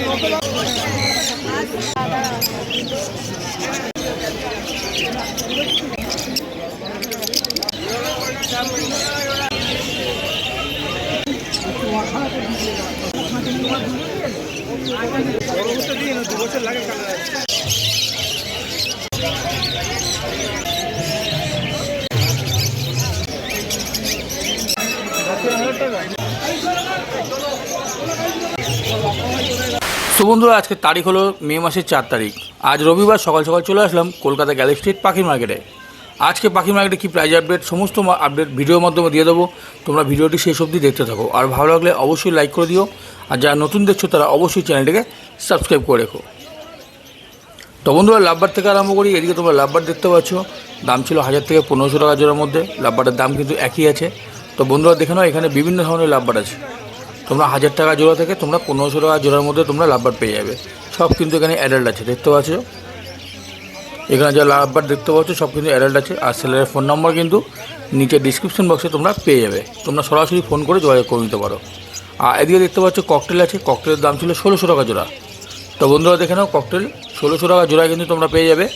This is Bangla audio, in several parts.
তো বন্ধুরা আজকে তারিখ হলো মে মাসের চার তারিখ। আজ রবিবার সকাল সকাল চলে আসলাম কলকাতা গ্যালি স্ট্রিট পাখির মার্কেটে। আজকে পাখি মার্কেটে কী প্রাইজ আপডেট সমস্ত আপডেট ভিডিওর মাধ্যমে দিয়ে দেবো। তোমরা ভিডিওটি শেষ অবধি দেখতে থাকো। আর ভালো লাগলে অবশ্যই লাইক করে দিও। আর যারা নতুন দেখছ, তারা অবশ্যই চ্যানেলটিকে সাবস্ক্রাইব করে রেখো। তো বন্ধুরা, লাভবার থেকে আরম্ভ করি। এদিকে তোমরা লাভবার দেখতে পাচ্ছ, দাম ছিল হাজার থেকে পনেরোশো টাকা জোড়ার মধ্যে। লাভবারের দাম কিন্তু একই আছে। তো বন্ধুরা, দেখে নাও, এখানে বিভিন্ন ধরনের লাভবার আছে। তোমরা হাজার টাকা জোড়া থেকে তোমরা পনেরোশো টাকা জোড়ার মধ্যে তোমরা লাভবার পেয়ে যাবে। সব কিন্তু এখানে অ্যাডাল্ট আছে, দেখতে পাচ্ছ? এখানে যা লাভবার দেখতে পাচ্ছ, সব কিন্তু অ্যাডাল্ট আছে। আর সেলারের ফোন নাম্বার কিন্তু নিচে ডিসক্রিপশন বক্সে তোমরা পেয়ে যাবে। তোমরা সরাসরি ফোন করে যোগাযোগ করে নিতে পারো। আর এদিকে দেখতে পাচ্ছ ককটেল আছে। ককটেলের দাম ছিল ষোলোশো টাকা জোড়া। তো বন্ধুরা, দেখে নাও ককটেল ষোলোশো টাকা জোড়ায় কিন্তু তোমরা পেয়ে যাবে।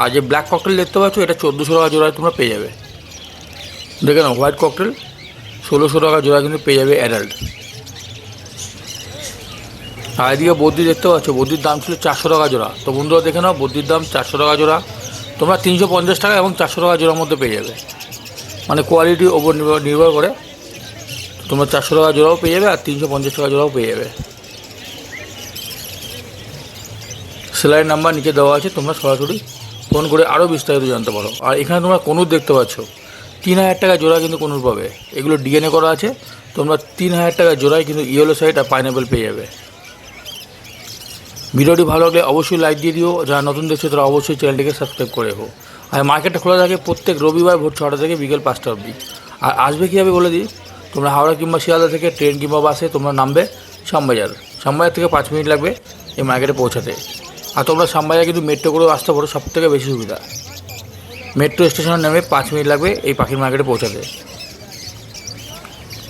আর যে ব্ল্যাক ককটেল দেখতে পাচ্ছ, এটা চোদ্দোশো টাকা জোড়ায় তোমরা পেয়ে যাবে। দেখে নাও হোয়াইট ককটেল ষোলোশো টাকা জোড়া কিন্তু পেয়ে যাবে অ্যাডাল্ট আর এদিকে দেখতে পাচ্ছ বদ্রির দাম ছিল চারশো টাকা জোড়া। তো বন্ধুরা দেখে নাও বদ্রির দাম চারশো টাকা জোড়া। তোমরা তিনশো পঞ্চাশ টাকা এবং চারশো টাকা জোড়ার মধ্যে পেয়ে যাবে। মানে কোয়ালিটির ওপর নির্ভর নির্ভর করে। তোমরা চারশো টাকা জোড়াও পেয়ে যাবে আর তিনশো পঞ্চাশ টাকা জোড়াও পেয়ে যাবে। সেলাইয়ের নাম্বার নিচে দেওয়া আছে, তোমরা সরাসরি ফোন করে আরও বিস্তারিত জানতে পারো। আর এখানে তোমরা কনুর দেখতে পাচ্ছ, তিন হাজার টাকা জোড়া কিন্তু কনুর পাবে। এগুলো ডিএনএ করা আছে, তোমরা তিন হাজার টাকা জোড়ায় কিন্তু ইয়েলো সাইড আর পাইনাপেল পেয়ে যাবে। ভিডিওটি ভালো লাগলে অবশ্যই লাইক দিয়ে দিও। যারা নতুন দেখছ, তারা অবশ্যই চ্যানেলটিকে সাবস্ক্রাইব করে রেখো। আর মার্কেটটা খোলা থাকে প্রত্যেক রবিবার ভোর ছটা থেকে বিকেল পাঁচটা অবধি। আর আসবে কীভাবে বলে দিই? তোমরা হাওড়া কিংবা শিয়ালদা থেকে ট্রেন কিংবা বাসে তোমরা নামবে শ্যামবাজার। শ্যামবাজার থেকে পাঁচ মিনিট লাগবে এই মার্কেটে পৌঁছাতে। আর তোমরা শ্যামবাজার কিন্তু মেট্রো করেও আসতে পারো সব থেকে বেশি সুবিধা। মেট্রো স্টেশনে নেমে পাঁচ মিনিট লাগবে এই পাখির মার্কেটে পৌঁছাতে।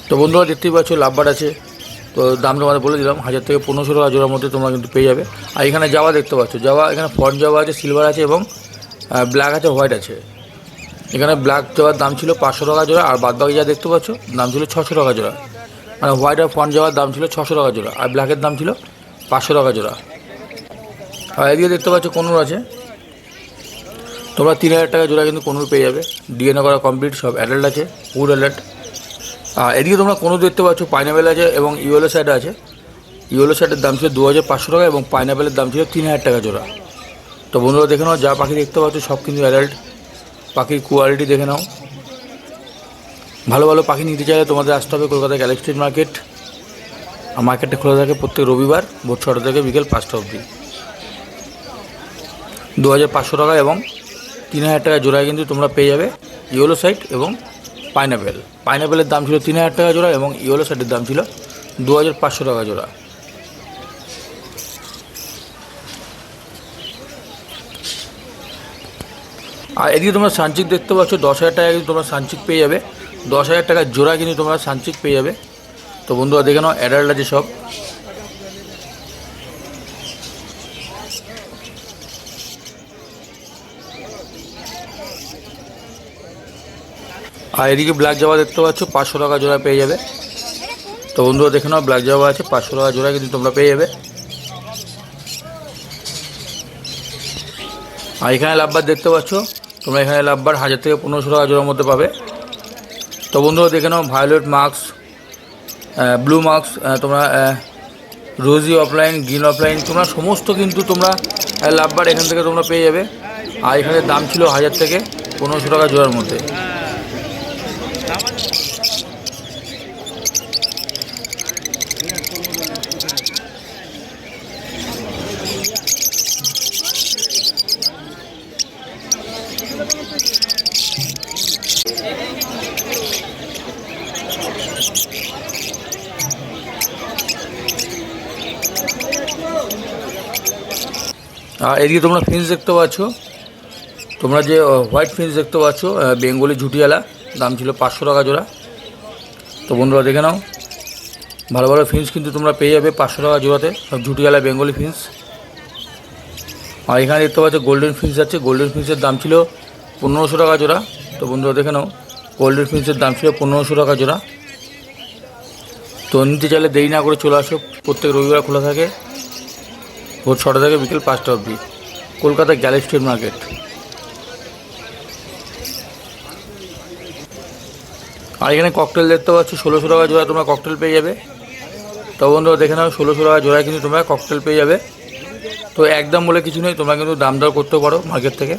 তো বন্ধুরা, দেখতেই পাচ্ছ লাভবার আছে। তো দাম তোমাদের বলে দিলাম, হাজার থেকে পনেরোশো টাকা জোড়ার মধ্যে তোমরা কিন্তু পেয়ে যাবে। আর এখানে যাওয়া দেখতে পাচ্ছ, যাওয়া, এখানে ফন যাওয়া আছে সিলভার আছে এবং ব্ল্যাক আছে হোয়াইট আছে। এখানে ব্ল্যাক যাওয়ার দাম ছিল পাঁচশো টাকা জোড়া, আর বাদবাকি যা দেখতে পাচ্ছ, দাম ছিল ছশো টাকা জোড়া। মানে হোয়াইট আর ফন যাওয়ার দাম ছিল ছশো টাকা জোড়া, আর ব্ল্যাকের দাম ছিল পাঁচশো টাকা জোড়া। আর এদিকে দেখতে পাচ্ছ কোনুর আছে। তোমরা তিন হাজার টাকা জোড়া কিন্তু কোনুর পেয়ে যাবে। ডিএনএ করা কমপ্লিট সব অ্যাডাল্ট আছে ফুড অ্যালার্ট আর এদিকে তোমরা কোনো দেখতে পাচ্ছ পাইনাপেল আছে এবং ইয়েলো সাইড আছে। ইয়েলো সাইডের দাম ছিল দু হাজার পাঁচশো টাকা এবং পাইনাপেলের দাম ছিল তিন হাজার টাকা জোড়া। তো বন্ধুরা দেখে নাও, যা পাখি দেখতে পাচ্ছ সব কিন্তু অ্যাডাল্ট পাখির কোয়ালিটি দেখে নাও। ভালো ভালো পাখি নিতে চাইলে তোমাদের আসতে হবে কলকাতা গ্যালেক্সি মার্কেট আর মার্কেটটা খোলা থাকে প্রত্যেক রবিবার, ভোর ছটা থেকে বিকেল পাঁচটা অবধি। দু হাজার পাঁচশো টাকা এবং তিন হাজার টাকা জোড়ায় কিন্তু তোমরা পেয়ে যাবে ইয়েলো সাইড এবং পাইনাপেল। পাইনাপেলের দাম ছিল তিন হাজার টাকা জোড়া এবং ইয়েলো সাইডের দাম ছিল দু হাজার পাঁচশো টাকা জোড়া। আর এদিকে তোমরা সানচিক দেখতে পাচ্ছ, দশ হাজার টাকা কিন্তু তোমরা সানচিক পেয়ে যাবে। দশ হাজার টাকার জোড়া কিন্তু তোমরা সানচিক পেয়ে যাবে। তো বন্ধুরা, দেখে নাও, অ্যাডাল্ট আছে সব। আর এদিকে ব্ল্যাক জামা দেখতে পাচ্ছ, পাঁচশো টাকা জোড়া পেয়ে যাবে। তো বন্ধুরা দেখে নাও ব্ল্যাক জামা আছে, পাঁচশো টাকা জোড়া কিন্তু তোমরা পেয়ে যাবে। আর এখানে লাভবার দেখতে পাচ্ছ, তোমরা এখানে লাভবার হাজার থেকে পনেরোশো টাকা জোড়ার মধ্যে পাবে। তো বন্ধুরা দেখে নাও ভায়োলেট মার্কস ব্লু মার্কস তোমরা রোজি অফলাইন গ্রিন অফলাইন তোমরা সমস্ত কিন্তু তোমরা লাভবার এখান থেকে তোমরা পেয়ে যাবে। আর এখানে দাম ছিল হাজার থেকে পনেরোশো টাকা জোড়ার মধ্যে। আর এদিকে তোমরা ফিন্স দেখতে পাচ্ছ। তোমরা যে হোয়াইট ফিন্স দেখতে পাচ্ছ বেঙ্গলি ঝুটিয়ালা, দাম ছিল পাঁচশো টাকা জোড়া। তো বন্ধুরা দেখে নাও, ভালো ভালো ফিন্স কিন্তু তোমরা পেয়ে যাবে পাঁচশো টাকা জোড়াতে, সব ঝুটিওয়ালা বেঙ্গলি ফিন্স আর এখানে দেখতে পাচ্ছ গোল্ডেন ফিন্স আছে গোল্ডেন ফিন্সের দাম ছিল পনেরোশো টাকা জোড়া। তো বন্ধুরা দেখে নাও গোল্ডেন ফিন্সের দাম ছিল পনেরোশো টাকা জোড়া। তো নিতে চাইলে দেরি না করে চলে আসো, প্রত্যেক রবিবার খোলা থাকে। ভোর ছটা থেকে বিকেল পাঁচটা অবধি। Kolkata galaxy market. আর এখানে ককটেল দেখতে পাচ্ছ, ষোলোশো টাকা জোড়া তোমরা ককটেল পেয়ে যাবে। তো বন্ধুরা, দেখে নাও, ষোলোশো টাকা জোড়ায় কিন্তু তোমরা ককটেল পেয়ে যাবে। তো একদম বলে কিছু নেই, তোমরা কিন্তু দাম দর করতে পারো মার্কেট থেকে।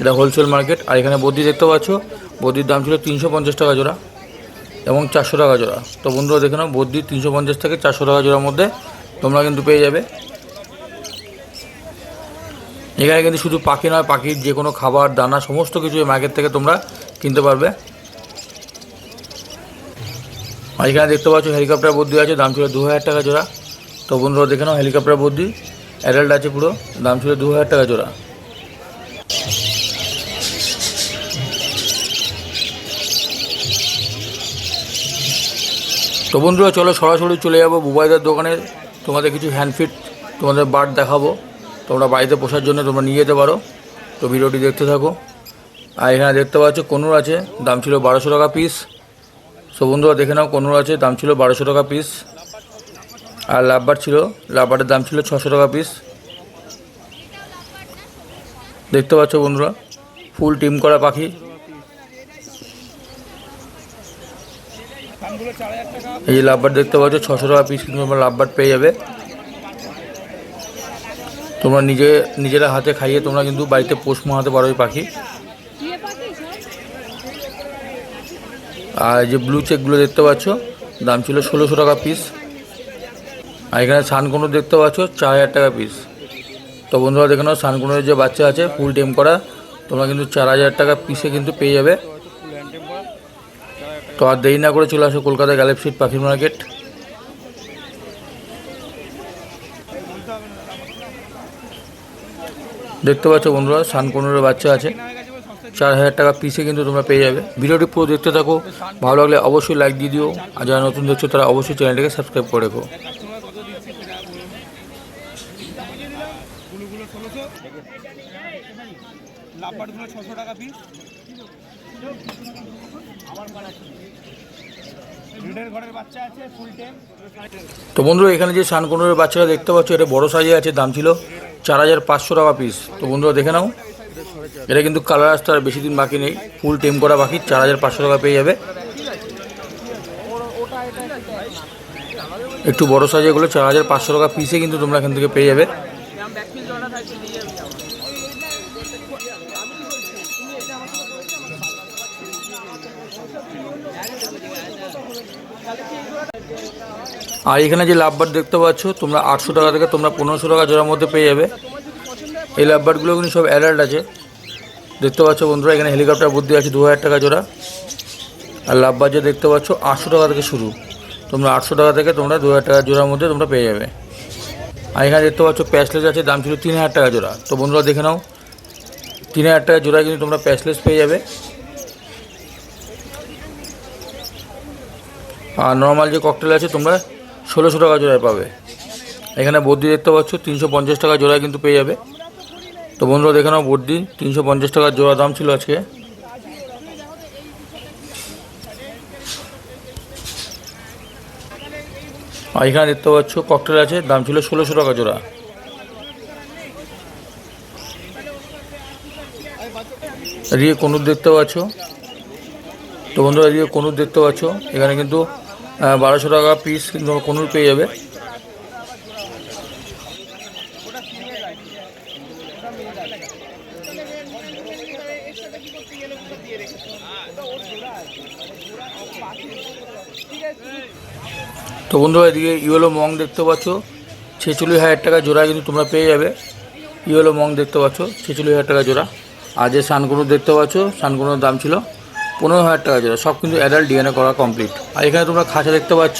এটা হোলসেল মার্কেট আর এখানে বদ্রি দেখতে পাচ্ছ বদ্রির দাম ছিল তিনশো পঞ্চাশ টাকা জোড়া এবং চারশো টাকা জোড়া। তো বন্ধুরা, দেখে নাও বদ্রি তিনশো পঞ্চাশ থেকে চারশো টাকা জোড়ার মধ্যে তোমরা কিন্তু পেয়ে যাবে। এখানে কিন্তু শুধু পাখি নয়, পাখির যে কোনো খাবার, দানা, সমস্ত কিছু এই মার্কেট থেকে তোমরা কিনতে পারবে। আর এখানে দেখতে পাচ্ছ হেলিকপ্টার বুদ্ধি আছে, দাম ছিল দু হাজার টাকা জোড়া। তো বন্ধুরা দেখে নাও, হেলিকপ্টার বুদ্ধি অ্যাডাল্ট আছে পুরো, দাম ছিল দু হাজার টাকা জোড়া। তো বন্ধুরা চলো সরাসরি চলে যাব, বুবাইদার দোকানে। তোমাদের কিছু হ্যান্ডফিট তোমাদের বার্ড দেখাবো। তোমরা বাড়িতে পোষার জন্য তোমরা নিয়ে যেতে পারো। তো ভিডিওটি দেখতে থাকো। আর এখানে দেখতে পাচ্ছ কনুর আছে, দাম ছিল বারোশো টাকা পিস সো বন্ধুরা দেখে নাও, কনুর আছে, দাম ছিল বারোশো টাকা পিস আর লাভবার ছিল, লাভবারের দাম ছিল ছশো টাকা পিস দেখতে পাচ্ছ বন্ধুরা, ফুল টিম করা পাখি। এই লাভবার দেখতে পাচ্ছ, ছশো টাকা পিস কিন্তু লাভবার পেয়ে যাবে। তোমরা নিজে, নিজেরা হাতে খাইয়ে তোমরা কিন্তু বাড়িতে পোষ মাহাতে পারো পাখি। আর যে ব্লু চেকগুলো দেখতে পাচ্ছ, দাম ছিল ষোলোশো টাকা পিস আর এখানে সানকুনো দেখতে পাচ্ছ, চার হাজার টাকা পিস তো বন্ধুরা, দেখে নাও, সানকুনোর যে বাচ্চা আছে ফুল টেম করা, তোমরা কিন্তু চার হাজার টাকা পিসে কিন্তু পেয়ে যাবে। তো আর দেরি না করে চলে আসো কলকাতা গ্যালেক্সিট পাখির মার্কেট দেখতে পাচ্ছ বন্ধুরা সানকুনোর বাচ্চা আছে। চার হাজার টাকা পিসে কিন্তু তোমরা পেয়ে যাবে। ভিডিওটি পুরো দেখতে থাকো। ভালো লাগলে অবশ্যই লাইক দিয়ে দিও। আর যারা নতুন দেখছ, তারা অবশ্যই চ্যানেলটিকে সাবস্ক্রাইব করে রেখো। তো বন্ধুরা, এখানে যে সানকুনোর বাচ্চারা দেখতে পাচ্ছ, এটা বড় সাইজে আছে, দাম ছিল চার হাজার পাঁচশো টাকা পিস তো বন্ধুরা, দেখে নাও। এটা কিন্তু কালার আসতে আর বেশি দিন বাকি নেই। ফুল টেম করা বাকি, চার হাজার পাঁচশো টাকা পেয়ে যাবে। একটু বড় সাইজে এগুলো, চার হাজার পাঁচশো টাকা পিসে কিন্তু তোমরা এখান থেকে পেয়ে যাবে। আর এখানে যে লাভবার দেখতে পাচ্ছ, তোমরা আটশো টাকা থেকে তোমরা পনেরোশো টাকা জোড়ার মধ্যে পেয়ে যাবে। এই লাভবারগুলো কিন্তু সব অ্যাডাল্ট আছে। দেখতে পাচ্ছ বন্ধুরা, এখানে হেলিকপ্টার বুদ্ধি আছে দু হাজার টাকা জোড়া। আর লাভবার যে দেখতে পাচ্ছ, আটশো টাকা থেকে শুরু। তোমরা আটশো টাকা থেকে তোমরা দু হাজার টাকা জোড়ার মধ্যে তোমরা পেয়ে যাবে। আর এখানে দেখতে পাচ্ছ প্যাসলেস আছে, দাম ছিল তিন হাজার টাকা জোড়া। তো বন্ধুরা দেখে নাও, তিন হাজার টাকা জোড়া কিন্তু তোমরা প্যাসলেস পেয়ে যাবে। আর নর্মাল যে ককটেল আছে, তোমরা ষোলোশো টাকা জোড়ায় পাবে। এখানে বদ্রি দেখতে পাচ্ছ, তিনশো পঞ্চাশ টাকা জোড়ায় কিন্তু পেয়ে যাবে। তো বন্ধুরা দেখে নাও বদ্রি তিনশো পঞ্চাশ টাকার জোড়া দাম ছিল আজকে। আর এখানে দেখতে পাচ্ছ ককটেল আছে, দাম ছিল ষোলোশো টাকা জোড়া। এদিকে কনুর দেখতে পাচ্ছ। তো বন্ধুরা এদিকে কনুর দেখতে পাচ্ছ, এখানে কিন্তু বারোশো টাকা পিস কিন্তু কনুর পেয়ে যাবে। তো বন্ধুরা, এদিকে ইয়েলো মং দেখতে পাচ্ছ। ছেচল্লিশ হাজার টাকা জোড়া কিন্তু তোমরা পেয়ে যাবে। ইয়েলো মং দেখতে পাচ্ছ, ছেচল্লিশ হাজার টাকা জোড়া। আর যে সানগুলো দেখতে পাচ্ছ সানগুলোর দাম ছিল পনেরো হাজার টাকা জোড়া সব কিন্তু অ্যাডাল্ট ডিএনএ করা কমপ্লিট আর এখানে তোমরা খাঁচা দেখতে পাচ্ছ।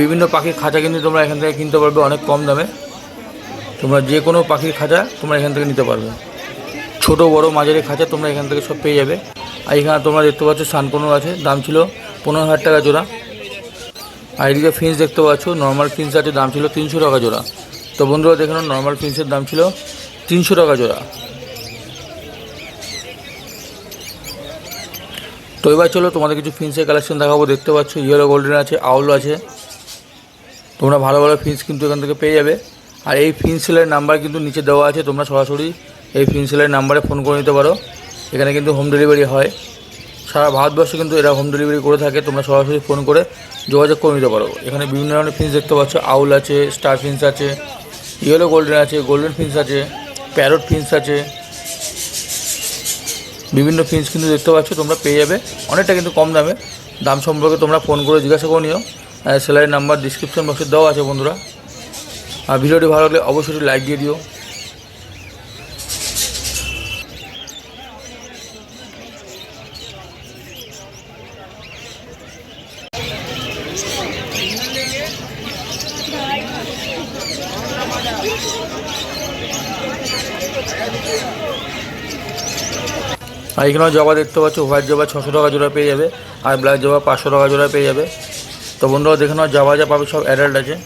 বিভিন্ন পাখির খাঁচা কিন্তু তোমরা এখান থেকে কিনতে পারবে অনেক কম দামে। তোমরা যে কোনো পাখির খাঁচা তোমরা এখান থেকে নিতে পারবে। ছোট, বড়, মাঝারি খাঁচা তোমরা এখান থেকে সব পেয়ে যাবে। আর এখানে তোমরা দেখতে পাচ্ছ সানকোনো আছে, দাম ছিল পনেরো হাজার টাকা জোড়া। আর এদিকে ফিন্স দেখতে পাচ্ছ নর্মাল ফিন্স আছে, দাম ছিল তিনশো টাকা জোড়া। তো বন্ধুরা, দেখে নর্মাল ফিন্সের দাম ছিল তিনশো টাকা জোড়া। তো এবার চলো, তোমাদের কিছু ফিন্সের কালেকশন দেখাবো। দেখতে পাচ্ছ ইয়েলো গোল্ডেন আছে আউল আছে। তোমরা ভালো ভালো ফিন্স কিন্তু এখান থেকে পেয়ে যাবে। আর এই ফিন্সেলের নাম্বার কিন্তু নিচে দেওয়া আছে, তোমরা সরাসরি এই ফিন্সেলের নাম্বারে ফোন করে নিতে পারো। এখানে কিন্তু হোম ডেলিভারি হয়। সারা ভারতবর্ষে কিন্তু এরা হোম ডেলিভারি করে থাকে, তোমরা সরাসরি ফোন করে যোগাযোগ করে নিতে পারো। এখানে বিভিন্ন ধরনের ফিন্স দেখতে পাচ্ছ আউল আছে স্টার ফিন্স আছে ইয়েলো গোল্ডেন আছে গোল্ডেন ফিন্স আছে প্যারট ফিন্স আছে বিভিন্ন ফিন্স কিন্তু দেখতে পাচ্ছ, তোমরা পেয়ে যাবে। অনেকটা কিন্তু কম দামে। দাম সম্পর্কে তোমরা ফোন করে জিজ্ঞাসা করে নিও। সেলারি নাম্বার ডিসক্রিপশন বক্সে দেওয়া আছে বন্ধুরা। আর ভিডিওটি ভালো লাগলে অবশ্যই লাইক দিয়ে দিও। আর এখানেও জবা দেখতে পাচ্ছ হোয়াইট জবা ছশো টাকা জোড়া পেয়ে যাবে, আর ব্ল্যাক জবা পাঁচশো টাকা জোড়া পেয়ে যাবে। তো বন্ধুরা, দেখে নাও, জবা যা পাবে সব অ্যাডাল্ট আছে।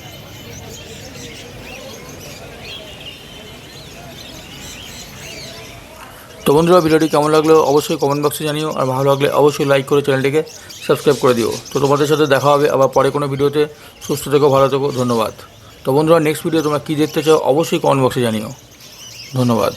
তো বন্ধুরা, ভিডিওটি কেমন লাগল অবশ্যই কমেন্ট বক্সে জানিও, আর ভালো লাগলে অবশ্যই লাইক করে চ্যানেলটিকে সাবস্ক্রাইব করে দিও। তো তোমাদের সাথে দেখা হবে আবার পরে কোনো ভিডিওতে। সুস্থ থেকো, ভালো থেকো, ধন্যবাদ। তো বন্ধুরা নেক্সট ভিডিও তোমরা কী দেখতে চাও অবশ্যই কমেন্ট বক্সে জানিও। ধন্যবাদ।